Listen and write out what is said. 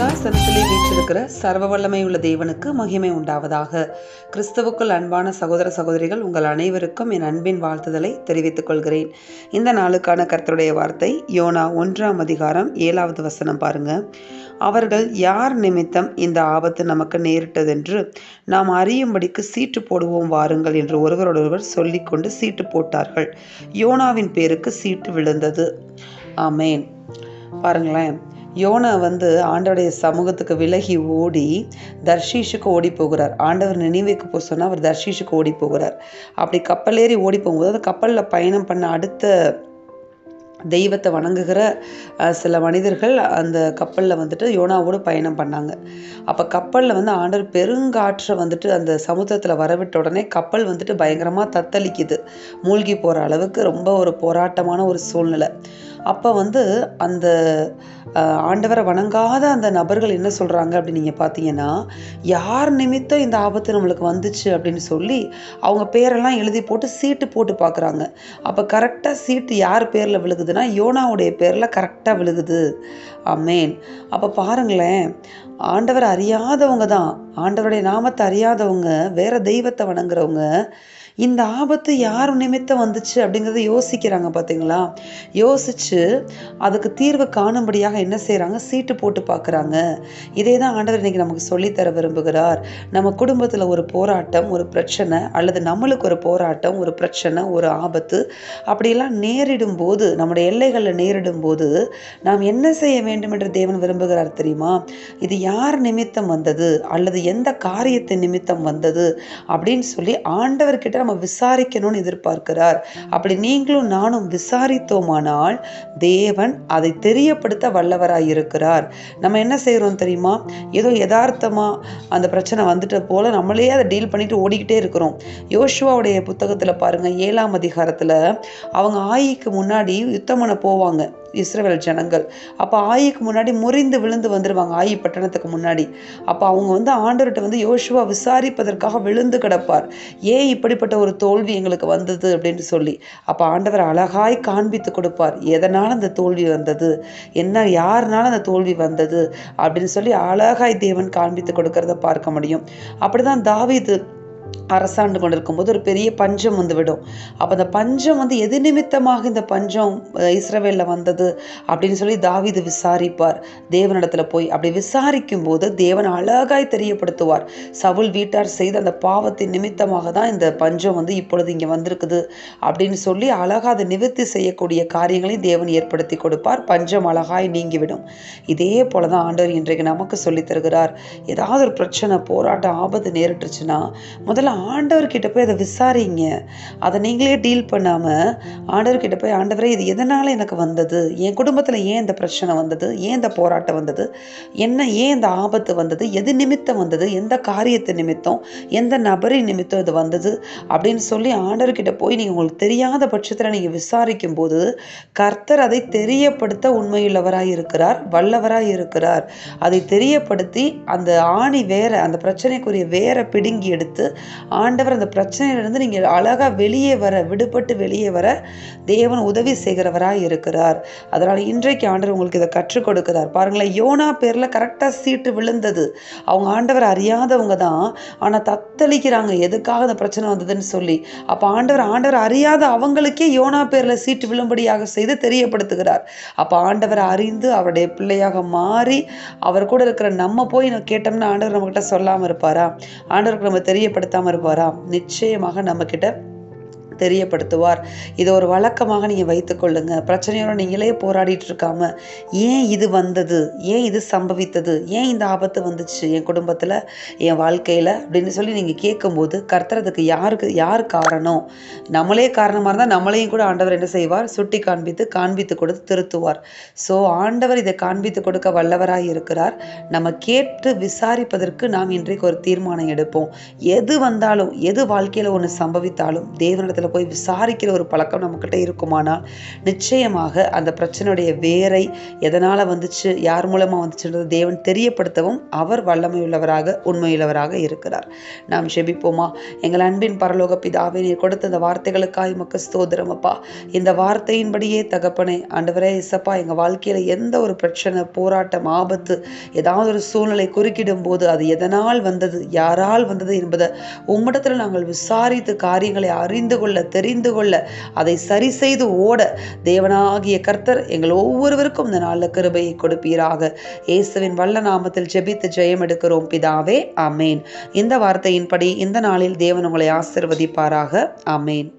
வீற்றிருக்கிற சர்வ வல்லமை உள்ள தேவனுக்கு மகிமை உண்டாவதாக. கிறிஸ்துவுக்குள் அன்பான சகோதர சகோதரிகள் உங்கள் அனைவருக்கும் என் அன்பின் வாழ்த்துதலை தெரிவித்துக் கொள்கிறேன். இந்த நாளுக்கான கர்த்தருடைய வார்த்தை யோனா ஒன்றாம் அதிகாரம் ஏழாவது வசனம் பாருங்க. அவர்கள் யார் நிமித்தம் இந்த ஆபத்து நமக்கு நேரிட்டதென்று நாம் அறியும்படிக்கு சீட்டு போடுவோம் வாருங்கள் என்று ஒருவரோடொருவர் சொல்லிக்கொண்டு சீட்டு போட்டார்கள். யோனாவின் பேருக்கு சீட்டு விழுந்தது. ஆமேன். பாருங்களேன். யோனா வந்து ஆண்டவருடைய சமூகத்துக்கு விலகி ஓடி தர்ஷீஷுக்கு ஓடி போகிறார். ஆண்டவர் நினைவுக்கு போக சொன்னால் அவர் தர்ஷீஷுக்கு ஓடி போகிறார். அப்படி கப்பல் ஏறி ஓடி போகும்போது அந்த கப்பலில் பயணம் பண்ண அடுத்த தெய்வத்தை வணங்குகிற சில மனிதர்கள் அந்த கப்பலில் வந்துட்டு யோனாவோடு பயணம் பண்ணாங்க. அப்போ கப்பலில் வந்து ஆண்டவர் பெருங்காற்றை வந்துட்டு அந்த சமுத்திரத்தில் வரவிட்ட உடனே கப்பல் வந்துட்டு பயங்கரமாக தத்தளிக்குது. மூழ்கி போகிற அளவுக்கு ரொம்ப ஒரு போராட்டமான ஒரு சூழ்நிலை. அப்போ வந்து அந்த ஆண்டவரை வணங்காத அந்த நபர்கள் என்ன சொல்கிறாங்க அப்படின்னு நீங்கள் பார்த்தீங்கன்னா யார் நிமித்தம் இந்த ஆபத்து நம்மளுக்கு வந்துச்சு? அப்படின்னு சொல்லி அவங்க பேரெல்லாம் எழுதி போட்டு சீட்டு போட்டு பார்க்குறாங்க அப்போ கரெக்டாக சீட்டு யார் பேரில் விழுகுது? விழுகுதுன்னா யோனாவுடைய பேரில் கரெக்டாக விழுகுது. அம்மேன் அப்போ பாருங்களேன் ஆண்டவர் அறியாதவங்க தான். ஆண்டவருடைய நாமத்தை அறியாதவங்க வேறு தெய்வத்தை வணங்குறவங்க இந்த ஆபத்து யார் நிமித்தம் வந்துச்சு அப்படிங்கிறத யோசிக்கிறாங்க பார்த்தீங்களா யோசிச்சு அதுக்கு தீர்வு காணும்படியாக என்ன செய்கிறாங்க சீட்டு போட்டு பார்க்குறாங்க இதே தான் ஆண்டவர் இன்றைக்கி நமக்கு சொல்லித்தர விரும்புகிறார். நம்ம குடும்பத்தில் ஒரு போராட்டம் ஒரு பிரச்சனை அல்லது நம்மளுக்கு ஒரு போராட்டம் ஒரு பிரச்சனை ஒரு ஆபத்து அப்படியெல்லாம் நேரிடும் போது நம்முடைய எல்லைகளில் நேரிடும் போது நாம் என்ன செய்ய வேண்டும் என்று தேவன் விரும்புகிறார் தெரியுமா? இது யார் நிமித்தம் வந்தது? அல்லது எந்த காரியத்தின் நிமித்தம் வந்தது? அப்படின்னு சொல்லி ஆண்டவர்கிட்ட நம்ம விசாரிக்கணும்னு எதிர்பார்க்கிறார். அப்படி நீங்களும் நானும் விசாரித்தோமானால் தேவன் அதை தெரியப்படுத்த வல்லவராய் இருக்கிறார். நம்ம என்ன செய்கிறோம் தெரியுமா? ஏதோ யதார்த்தமா அந்த பிரச்சனை வந்துட்ட போல நம்மளே அதை டீல் பண்ணிட்டு ஓடிக்கிட்டே இருக்கிறோம். யோசுவாவுடைய புத்தகத்துல பாருங்க ஏழாம் அதிகாரத்துல அவங்க ஆயிக்கு முன்னாடி யுத்தம் பண்ண போவாங்க. இஸ்ரேல் ஜனங்கள். அப்போ ஆயிக்கு முன்னாடி முறிந்து விழுந்து வந்துடுவாங்க ஆயி பட்டணத்துக்கு முன்னாடி. அப்போ அவங்க வந்து ஆண்டவர்கிட்ட வந்து யோசுவா விசாரிப்பதற்காக விழுந்து கிடப்பார். ஏன் இப்படிப்பட்ட ஒரு தோல்வி எங்களுக்கு வந்தது அப்படின்னு சொல்லி. அப்போ ஆண்டவர் அழகாய் காண்பித்து கொடுப்பார். எதனால் அந்த தோல்வி வந்தது? என்ன யாருனால அந்த தோல்வி வந்தது? அப்படின்னு சொல்லி அழகாய் தேவன் காண்பித்து கொடுக்கறத பார்க்க முடியும். அப்படிதான் தாவீது அரசாண்டு கொண்டிருக்கும் போது ஒரு பெரிய பஞ்சம் வந்து விடும். அப்போ அந்த பஞ்சம் வந்து எது நிமித்தமாக இந்த பஞ்சம் இஸ்ரவேலில் இஸ்ரவேல்ல வந்தது அப்படின்னு சொல்லி தாவிது விசாரிப்பார். தேவனிடத்தில் போய் அப்படி விசாரிக்கும் போது தேவன் அழகாய் தெரியப்படுத்துவார். சவுல் வீட்டார் செய்த அந்த பாவத்தின் நிமித்தமாக தான் இந்த பஞ்சம் வந்து இப்பொழுது இங்கே வந்திருக்குது அப்படின்னு சொல்லி அழகா அதை நிவர்த்தி செய்யக்கூடிய காரியங்களையும் தேவன் ஏற்படுத்தி கொடுப்பார். பஞ்சம் அழகாய் நீங்கிவிடும். இதே போல தான் ஆண்டவர் இன்றைக்கு நமக்கு சொல்லித் தருகிறார். ஏதாவது ஒரு பிரச்சனை போராட்டம் ஆபத்து நேரிட்டுருச்சுன்னா முதல்ல ஆண்டவர்கிட்ட போய் அதை விசாரிங்க. அதை நீங்களே டீல் பண்ணாமல் ஆண்டவர்கிட்ட போய் ஆண்டவரே இது எதனால் எனக்கு வந்தது? என் குடும்பத்தில் ஏன் இந்த பிரச்சனை வந்தது? ஏன் இந்த போராட்டம் வந்தது? என்ன ஏன் இந்த ஆபத்து வந்தது? எது நிமித்தம் வந்தது? எந்த காரியத்தை நிமித்தம்? எந்த நபரின் நிமித்தம் இது வந்தது? அப்படின்னு சொல்லி ஆண்டவர்கிட்ட போய் நீங்கள் உங்களுக்கு தெரியாத பட்சத்தில் நீங்கள் விசாரிக்கும் போது கர்த்தர் அதை தெரியப்படுத்த உண்மையுள்ளவராக இருக்கிறார் வல்லவராக இருக்கிறார். அதை தெரியப்படுத்தி அந்த ஆணி வேற அந்த பிரச்சனைக்குரிய வேற பிடுங்கி எடுத்து ஆண்டவர் அந்த பிரச்சனையிலிருந்து நீங்கள் அழகா வெளியே வர விடுபட்டு வெளியே வர தேவன் உதவி செய்கிறவராக இருக்கிறார். அதனால் இன்றைக்கு ஆண்டவர் உங்களுக்கு இதை கற்றுக் கொடுக்கிறார். பாருங்களேன் யோனா பேரில் கரெக்டாக சீட்டு விழுந்தது. அவங்க ஆண்டவர் அறியாதவங்க தான். ஆனால் தத்தளிக்கிறாங்க எதுக்காக அந்த பிரச்சனை வந்ததுன்னு சொல்லி. அப்போ ஆண்டவர் ஆண்டவர் அறியாத அவங்களுக்கே யோனா பேரில் சீட்டு விழும்படியாக செய்து தெரியப்படுத்துகிறார். அப்போ ஆண்டவர் அறிந்து அவருடைய பிள்ளையாக மாறி அவர் கூட இருக்கிற நம்ம போய் நம்ம கேட்டோம்னா ஆண்டவர் நம்மக்கிட்ட சொல்லாமல் இருப்பாரா? ஆண்டவருக்கு நம்ம தெரியப்படுத்தாமல் இருப்பாரா? நிச்சயமாக நம்மக்கிட்ட தெரியப்படுத்துவார். இதை ஒரு வழக்கமாக நீங்கள் வைத்துக்கொள்ளுங்க பிரச்சனையோட நீங்களே போராடிட்டு இருக்காம ஏன் இது வந்தது? ஏன் இது சம்பவித்தது? ஏன் இந்த ஆபத்து வந்துச்சு என் குடும்பத்தில் என் வாழ்க்கையில்? அப்படின்னு சொல்லி நீங்கள் கேட்கும்போது கர்த்தரதுக்கு யாருக்கு யார் காரணம்? நம்மளே காரணமாக இருந்தால் நம்மளையும் கூட ஆண்டவர் என்ன செய்வார்? சுட்டி காண்பித்து காண்பித்து கொடுத்து திருத்துவார். ஸோ ஆண்டவர் இதை காண்பித்து கொடுக்க வல்லவராக இருக்கிறார். நம்ம கேட்டு விசாரிப்பதற்கு நாம் இன்றைக்கு ஒரு தீர்மானம் எடுப்போம். எது வந்தாலும் எது வாழ்க்கையில் ஒன்று சம்பவித்தாலும் தேவனிடத்தில் இடத்துல போய் விசாரிக்கிற ஒரு பழக்கம் நம்மக்கிட்ட இருக்குமானால் நிச்சயமாக அந்த பிரச்சனையுடைய வேரை எதனால் வந்துச்சு யார் மூலமாக வந்துச்சுன்றது தேவன் தெரியப்படுத்தவும் அவர் வல்லமையுள்ளவராக உண்மையுள்ளவராக இருக்கிறார். நாம் செபிப்போமா? எங்கள் அன்பின் பரலோக பிதாவே நீர் கொடுத்த இந்த வார்த்தைகளுக்காய் மக்க ஸ்தோதிரம் அப்பா. இந்த வார்த்தையின்படியே தகப்பனே ஆண்டவரே இசப்பா எங்கள் வாழ்க்கையில் எந்த ஒரு பிரச்சனை போராட்டம் ஆபத்து ஏதாவது ஒரு சூழ்நிலை குறுக்கிடும் போது அது எதனால் வந்தது யாரால் வந்தது என்பதை உம்மிடத்தில் நாங்கள் விசாரித்து காரியங்களை அறிந்து கொள்ள தெரிந்து கொள்ள அதை சரி செய்து ஓட தேவனாகிய கர்த்தர் எங்கள் ஒவ்வொருவருக்கும் இந்த நாளில் கிருபையை கொடுப்பீராக. இயேசுவின் வல்ல நாமத்தில் ஜெபித்து ஜெயம் எடுக்கிறோம் பிதாவே அமேன் இந்த வார்த்தையின்படி இந்த நாளில் தேவன் உங்களை ஆசிர்வதிப்பாராக அமேன்